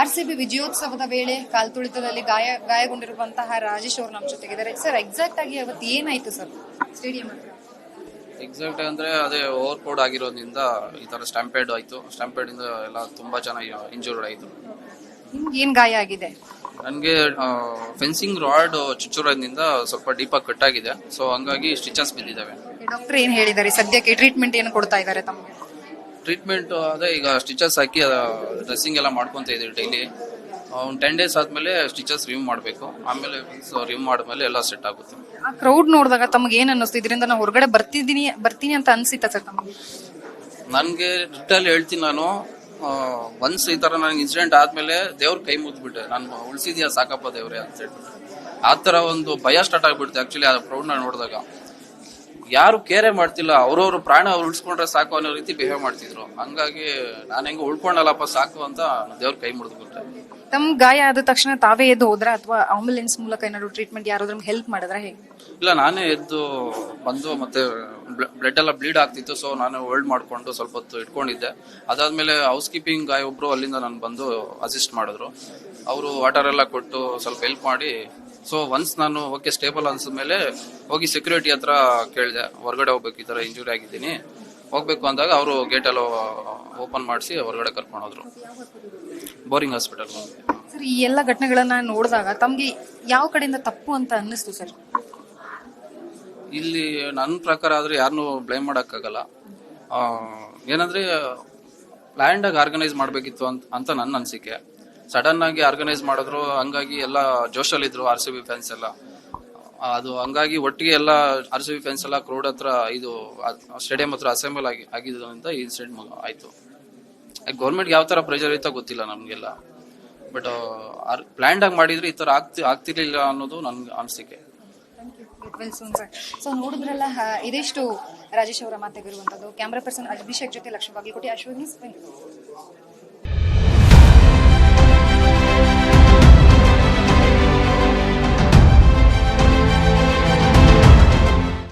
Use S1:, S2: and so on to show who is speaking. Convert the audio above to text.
S1: R C B ವಿಜಯೋತ್ಸವದ ವೇಳೆ ಕಾಲ್ತುಳಿತದಲ್ಲಿ ಗಾಯ ಗಾಯಗೊಂಡಿರುವಂತಹ ರಾಜೇಶ್ ಅವರು ನಮ್ಮ ಜೊತೆಗಿದ್ದಾರೆ ಸರ್ ಎಕ್ಸಾಕ್ಟ್ ಆಗಿ ಅವತ್ತು ಏನಾಯ್ತು ಸರ್ ಸ್ಟೇಡಿಯಂ ಹತ್ರ.
S2: ಎಕ್ಸಾಕ್ಟ್ ಅಂದ್ರೆ ಅದೇ ಓವರ್ ಕೋಡ್ ಆಗಿರೋದ್ರಿಂದ ಈ ತರ ಸ್ಟ್ಯಾಂಪೇಡ್ ಆಯ್ತು. ಸ್ಟ್ಯಾಂಪೇಡ್ ಇಂದ ಎಲ್ಲ ತುಂಬಾ ಜನ ಇಂಜೂರ್ಡ್ ಆಯ್ತು.
S1: ನಿಮ್ಗೆ ಏನ್ ಗಾಯ ಆಗಿದೆ?
S2: ನನಗೆ ಫೆನ್ಸಿಂಗ್ ರಾಡ್ ಚುಚ್ಚುರೋದ್ರಿಂದ ಸ್ವಲ್ಪ ಡೀಪ್ ಆಗಿ ಕಟ್ ಆಗಿದೆ. ಸೊ ಹಂಗಾಗಿ ಸ್ಟಿಚಸ್ ಬಿದ್ದಿದ್ದಾವೆ.
S1: ಡಾಕ್ಟರ್ ಏನ್ ಹೇಳಿದ್ದಾರೆ? ಸದ್ಯಕ್ಕೆ ಟ್ರೀಟ್ಮೆಂಟ್ ಏನು ಕೊಡ್ತಾ ಇದ್ದಾರೆ ತಮಗೆ?
S2: ಟ್ರೀಟ್ಮೆಂಟ್ ಅದೇ ಈಗ ಸ್ಟಿಚಸ್ ಹಾಕಿ ಡ್ರೆಸ್ಸಿಂಗ್ ಎಲ್ಲ ಮಾಡ್ಕೊತ ಇದ್ದೀವಿ ಡೈಲಿ ಒಂದು ಟೆನ್ ಡೇಸ್ ಆದ್ಮೇಲೆ ಸ್ಟಿಚಸ್ ರಿಮೂವ್ ಮಾಡಬೇಕು. ಆಮೇಲೆ ರಿಮೂವ್ ಮಾಡಿದ್ಮೇಲೆ ಎಲ್ಲ ಸೆಟ್ ಆಗುತ್ತೆ.
S1: ಆ ಕ್ರೌಡ್ ನೋಡಿದಾಗ ತಮಗೆ ಏನು ಅನ್ನಿಸ್ತು? ಇದರಿಂದ ನಾನು ಹೊರಗಡೆ ಬರ್ತಿದ್ದೀನಿ ಬರ್ತೀನಿ ಅಂತ ಅನ್ಸಿತ್ತ ಸರ್ ತಮಗೆ?
S2: ನನಗೆ ರಿಟಲ್ ಹೇಳ್ತೀನಿ ನಾನು. ಒನ್ಸ್ ಈ ಥರ ನನಗೆ ಇನ್ಸಿಡೆಂಟ್ ಆದಮೇಲೆ ದೇವ್ರ ಕೈ ಮುಗ್ದ್ಬಿಟ್ಟೆ ನಾನು ಉಳಿಸಿದ್ಯಾ ಸಾಕಪ್ಪ ದೇವ್ರೆ ಅಂತ ಹೇಳ್ಬಿಟ್ಟು ಆ ಥರ ಒಂದು ಭಯ ಸ್ಟಾರ್ಟ್ ಆಗಿಬಿಡುತ್ತೆ ಆ್ಯಕ್ಚುಲಿ ಆ ಪ್ರೌಡ್ನ ನೋಡಿದಾಗ. ಯಾರು ಕೇರೆ ಮಾಡ್ತಿಲ್ಲ ಅವ್ರವ್ರ ಪ್ರಾಣ ಅವ್ರು ಉಳಿಸ್ಕೊಂಡ್ರೆ ಸಾಕು ಅನ್ನೋ ರೀತಿ ಬಿಹೇವ್ ಮಾಡ್ತಿದ್ರು. ಹಂಗಾಗಿ ನಾನು ಹೆಂಗೆ ಉಳ್ಕೊಂಡಲ್ಲಪ್ಪ ಸಾಕು ಅಂತ ದೇವ್ರ ಕೈ ಮುಡಿದ್ಬಿಟ್ರೆ
S1: ತಮ್ಮ ಗಾಯ ಆದ ತಕ್ಷಣ ತಾವೇ ಎದ್ದು ಹೋದ್ರ? ಅಥವಾ ಆಂಬುಲೆನ್ಸ್ ಮೂಲಕ ಏನಾದ್ರು ಟ್ರೀಟ್ಮೆಂಟ್ ಯಾರಾದ್ರೂ ಹೆಲ್ಪ್ ಮಾಡಿದ್ರ ಹೇಗೆ?
S2: ಇಲ್ಲ ನಾನೇ ಎದ್ದು ಬಂದು ಮತ್ತೆ ಬ್ಲಡ್ ಎಲ್ಲ ಬ್ಲೀಡ್ ಆಗ್ತಿತ್ತು ಸೊ ನಾನು ಹೋಲ್ಡ್ ಮಾಡ್ಕೊಂಡು ಸ್ವಲ್ಪ ಹೊತ್ತು ಇಟ್ಕೊಂಡಿದ್ದೆ. ಅದಾದ್ಮೇಲೆ ಹೌಸ್ ಕೀಪಿಂಗ್ ಗಾಯ ಒಬ್ರು ಅಲ್ಲಿಂದ ನಾನು ಬಂದು ಅಸಿಸ್ಟ್ ಮಾಡಿದ್ರು. ಅವರು ವಾಟರ್ ಎಲ್ಲ ಕೊಟ್ಟು ಸ್ವಲ್ಪ ಹೆಲ್ಪ್ ಮಾಡಿ ಸೊ ಒನ್ಸ್ ನಾನು ಓಕೆ ಸ್ಟೇಬಲ್ ಅನ್ಸಿದ್ಮೇಲೆ ಹೋಗಿ ಸೆಕ್ಯೂರಿಟಿ ಹತ್ರ ಕೇಳಿದೆ ಹೊರಗಡೆ ಹೋಗ್ಬೇಕು ಈ ತರ ಇಂಜುರಿ ಆಗಿದ್ದೀನಿ. ಹೋಗ್ಬೇಕು ಅಂದಾಗ ಅವರು ಗೇಟ್ ಎಲ್ಲ ಓಪನ್ ಮಾಡಿಸಿ ಹೊರಗಡೆ ಕರ್ಕೊಂಡು ಹೋದ್ರು. ಬೋರಿಂಗ್ ಹಾಸ್ಪಿಟಲ್
S1: ಸರ್ ಈ ಎಲ್ಲ ಘಟನೆಗಳನ್ನ ನೋಡಿದಾಗ ತಮ್ಗೆ ಯಾವ ಕಡೆಯಿಂದ ತಪ್ಪು ಅಂತ ಅನ್ನಿಸ್ತು ಸರ್?
S2: ಇಲ್ಲಿ ನನ್ನ ಪ್ರಕಾರ ಆದ್ರೆ ಯಾರನ್ನೂ ಬ್ಲೇಮ್ ಮಾಡೋಕ್ಕಾಗಲ್ಲ. ಏನಂದ್ರೆ ಪ್ಲ್ಯಾಂಡ್ ಆಗಿ ಆರ್ಗನೈಸ್ ಮಾಡಬೇಕಿತ್ತು ಅಂತ ಅಂತ ನನ್ನ ಅನಿಸಿಕೆ. ಸಡನ್ ಆಗಿ ಆರ್ಗನೈಸ್ ಮಾಡಿದ್ರು, ಹಂಗಾಗಿ ಎಲ್ಲ ಜೋಶಲ್ಲಿದ್ರು ಆರ್ ಸಿ ಬಿ ಫ್ಯಾನ್ಸ್ ಎಲ್ಲ. ಅದು ಹಂಗಾಗಿ ಒಟ್ಟಿಗೆ ಎಲ್ಲ ಆರ್ ಸಿ ಬಿ ಫ್ಯಾನ್ಸ್ ಎಲ್ಲ ಕ್ರೌಡ್ ಹತ್ರ ಇದು ಸ್ಟೇಡಿಯಂ ಹತ್ರ ಅಸೆಂಬಲ್ ಆಗಿ, ಆಗಿದ್ದರಿಂದ ಈ ಇನ್ಸಿಡೆಂಟ್ ಆಯ್ತು. ಗೌರ್ಮೆಂಟ್ ಯಾವ ತರ ಪ್ರೆಷರ್ ಇತ್ತ ಗೊತ್ತಿಲ್ಲ ನಮಗೆಲ್ಲ. ಬಟ್ ಪ್ಲ್ಯಾಂಡ್ ಆಗಿ ಮಾಡಿದ್ರೆ ಈ ತರ ಆಗ್ತಿ, ಆಗ್ತಿರ್ಲಿಲ್ಲ ಅನ್ನೋದು ನನ್ಗೆ ಅನಿಸಿಕೆ.
S1: ಸೊ ನೋಡಿದ್ರಲ್ಲ ಇದಿಷ್ಟು ರಾಜೇಶ್ ಅವರ ಮಾತಾಗಿರುವಂತದ್ದು. ಕ್ಯಾಮ್ರಾ ಪರ್ಸನ್ ಅಭಿಷೇಕ್ ಜೊತೆ ಲಕ್ಷ್ಮಿ ಬಾಗಲಕೋಟೆ ಅಶ್ವಿನಿ